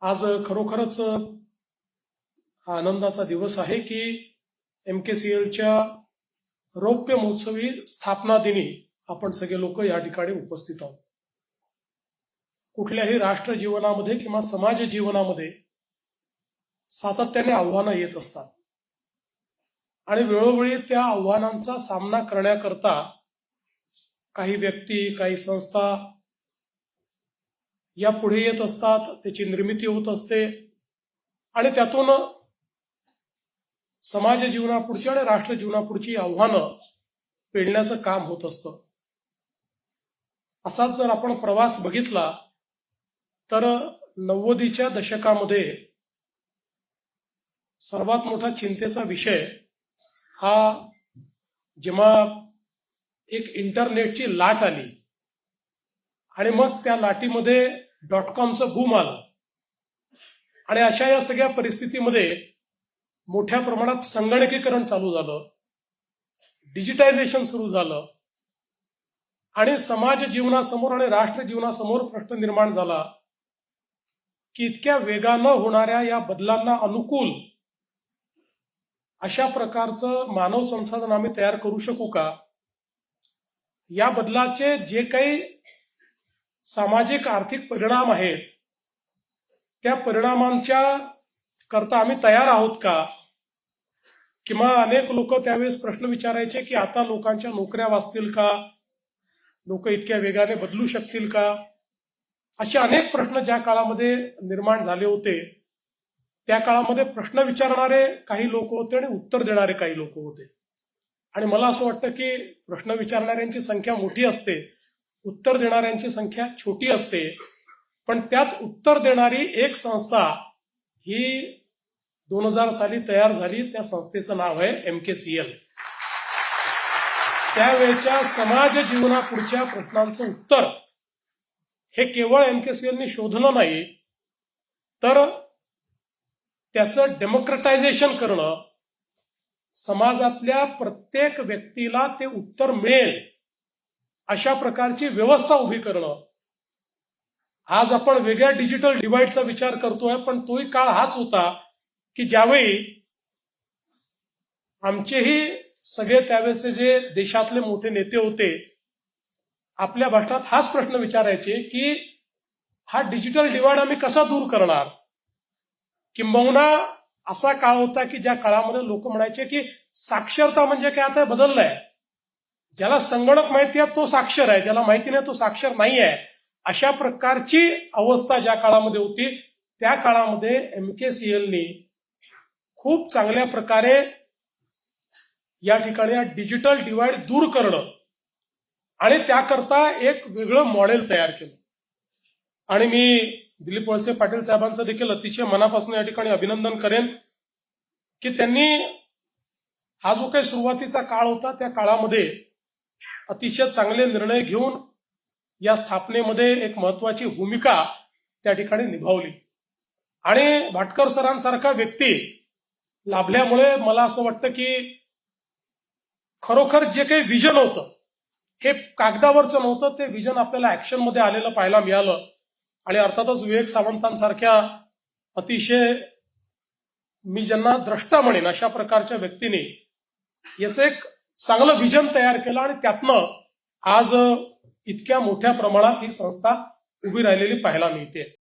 आज खरोखरच हा आनंदाचा दिवस आहे की एम के सी एलच्या रौप्य महोत्सवी स्थापना दिनी आपण सगळे लोक या ठिकाणी उपस्थित आहोत. कुठल्याही राष्ट्र जीवनामध्ये किंवा समाज जीवनामध्ये सातत्याने आव्हानं येत असतात. आणि वेळोवेळी त्या आव्हानांचा सामना करण्याकरता काही व्यक्ती काही संस्था या पुढे येत असतात त्याची निर्मिती होत असते. आणि त्यातून समाज जीवनापुढची आणि राष्ट्र जीवनापुढची आव्हानं पेलण्याचं काम होत असतं. असाच जर आपण प्रवास बघितला तर नव्वदीच्या दशकामध्ये सर्वात मोठा चिंतेचा विषय हा जेव्हा एक इंटरनेटची लाट आली आणि मग त्या लाटीमध्ये डॉट कॉमचं बूम आलं. आणि अशा या सगळ्या परिस्थितीमध्ये मोठ्या प्रमाणात संगणकीकरण चालू झालं. डिजिटायझेशन सुरू झालं. आणि समाज जीवनासमोर आणि राष्ट्र जीवनासमोर प्रश्न निर्माण झाला की इतक्या वेगानं होणाऱ्या या बदलांना अनुकूल अशा प्रकारचं मानव संसाधन आम्ही तयार करू शकू का? या बदलाचे जे काही सामाजिक आर्थिक परिणाम आहेत त्या परिणामांच्या करता आम्ही तयार आहोत का? किंवा अनेक लोक त्यावेळेस प्रश्न विचारायचे की आता लोकांच्या नोकऱ्या वाचतील का? लोक इतक्या वेगाने बदलू शकतील का? असे अनेक प्रश्न ज्या काळामध्ये निर्माण झाले होते त्या काळामध्ये प्रश्न विचारणारे काही लोक होते आणि उत्तर देणारे काही लोक होते. आणि मला असं वाटतं की प्रश्न विचारणाऱ्यांची संख्या मोठी असते. उत्तर देणाऱ्यांची संख्या छोटी असते पण त्यात उत्तर देणारी एक संस्था ही दोन हजार साली तयार झाली. त्या संस्थेचं नाव आहे एम के सी एल त्यावेळच्या समाज जीवनापुढच्या प्रश्नांचं उत्तर हे केवळ एम के सी एलनी शोधलं नाही तर त्याचं डेमोक्रेटायझेशन करणं समाजातल्या प्रत्येक व्यक्तीला ते उत्तर मिळेल. अशा प्रकारची व्यवस्था उभी करणं. आज आपण वेगळ्या डिजिटल डिव्हाइडचा विचार करतोय पण तोही काळ हाच होता की ज्यावेळी आमचेही सगळे त्यावेळेचे जे देशातले मोठे नेते होते आपल्या भाषणात हाच प्रश्न विचारायचे की हा डिजिटल डिवाइड आम्ही कसा दूर करणार? किंबहुना असा काळ होता की ज्या काळामध्ये लोक म्हणायचे की साक्षरता म्हणजे काय आता बदललंय. ज्याला संगणक माहिती आहे तो साक्षर आहे. ज्याला माहिती नाही तो साक्षर नाही आहे. अशा प्रकारची अवस्था ज्या काळामध्ये होती त्या काळामध्ये एम के सी एलनी खूप चांगल्या प्रकारे या ठिकाणी हा डिजिटल डिवाइड दूर करणं आणि त्याकरता एक वेगळं मॉडेल तयार केलं. आणि मी दिलीप वळसे पाटील साहेबांचं देखील अतिशय मनापासून या ठिकाणी अभिनंदन करेन की त्यांनी हा जो काही सुरुवातीचा काळ होता त्या काळामध्ये अतिशय चांगले निर्णय घेऊन या स्थापनेमध्ये एक महत्वाची भूमिका त्या ठिकाणी निभावली. आणि भाटकर सरांसारखा व्यक्ती लाभल्यामुळे मला असं वाटतं की खरोखर जे काही विजन होतं हे कागदावरचं नव्हतं ते विजन आपल्याला ऍक्शनमध्ये आलेलं पाहायला मिळालं. आणि अर्थातच विवेक सावंतांसारख्या अतिशय मी ज्यांना द्रष्टा म्हणेन अशा प्रकारच्या व्यक्तीने याचं एक चांगलं विजन तयार केलं आणि त्यातनं आज इतक्या मोठ्या प्रमाणात ही संस्था उभी राहिलेली पाहायला मिळते.